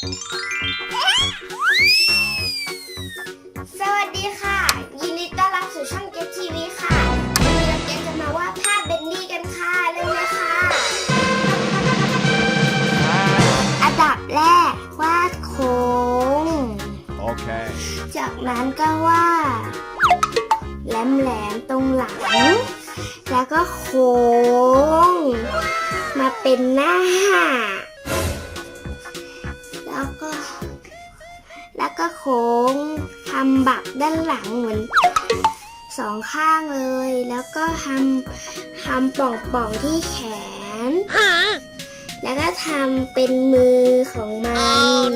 สวัสดีค่ะ ยินดีต้อนรับสู่ช่องเก็ตทีวีค่ะวันนี้เราเก็ตจะมาวาดภาพเบนนี่กันค่ะเริ่มเลยค่ะอันดับแรกวาดโค้ง Okay. จากนั้นก็วาดแหลมๆตรงหลัง แล้วก็โค้ง มาเป็นหน้า แล้วก็ แล้วก็โค้งทำบักด้านหลังเหมือนสองข้างเลย แล้วก็ทำทำป่องๆที่แขน แล้วก็ทำเป็นมือของมัน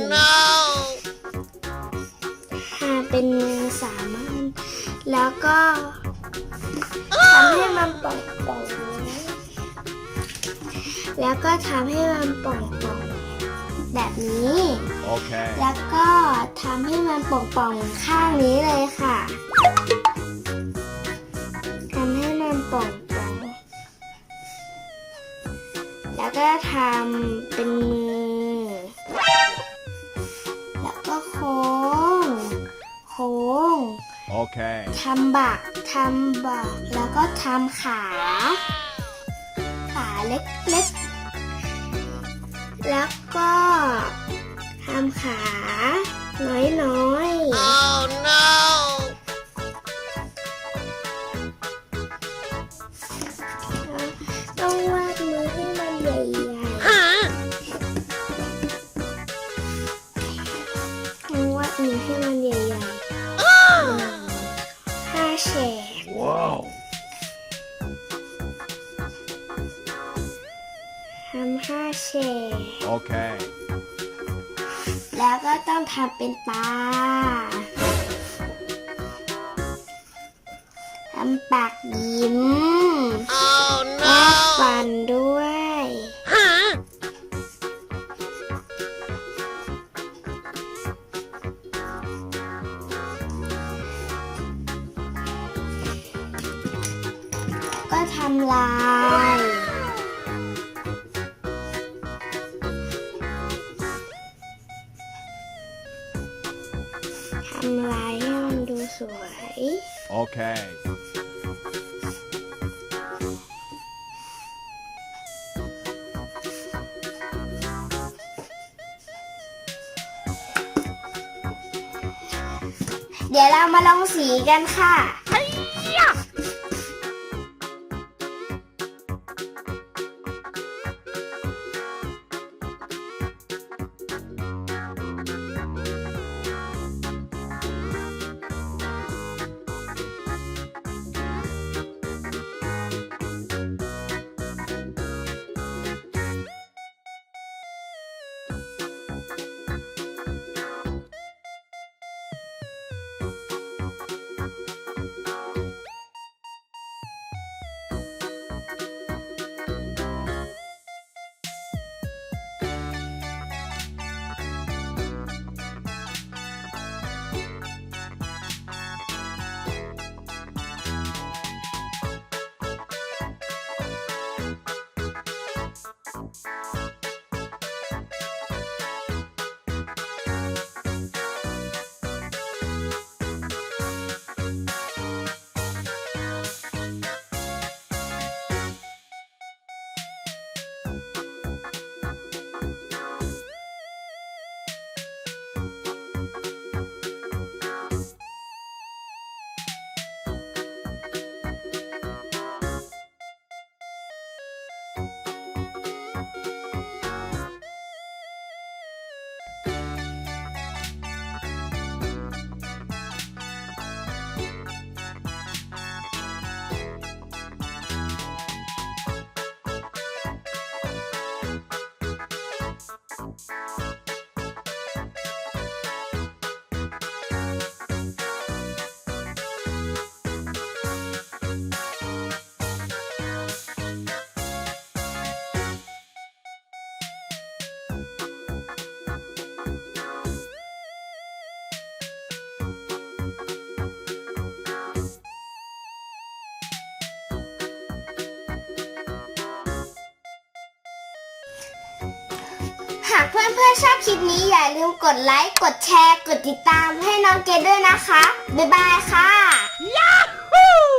ทำเป็นมือสามอันแล้วก็ทำให้มันป่องๆแล้วก็ทำให้มันป่องๆ แบบนี้ Okay. แล้วก็ทำให้มันป่องๆข้างนี้เลยค่ะทำให้มันป่องๆแล้วก็ทำเป็นมือ แล้วก็โค้ง โค้ง Okay. ทำบักทำบักแล้วก็ทำขา ขาเล็กๆ แล้วก็ทำขา น้อยๆ Oh no! ต้องวาดมือให้มันใหญ่ Huh? ๆต้องวาดมือให้ ทำห้าแฉก Okay. แล้วก็ต้องทำเป็นตา ทำปากยิ้ม Oh วาดฟั no! นด้วย Huh? ก็ทำลายำลายให้มันดูสวย Okay. เดี๋ยวเรามาลงสีกันค่ะ เพื่อนๆชอบคลิปนี้อย่าลืมกดไลค์กดแชร์ กดติดตามให้น้องเกดด้วยนะคะ บ๊ายบายค่ะ Yahoo!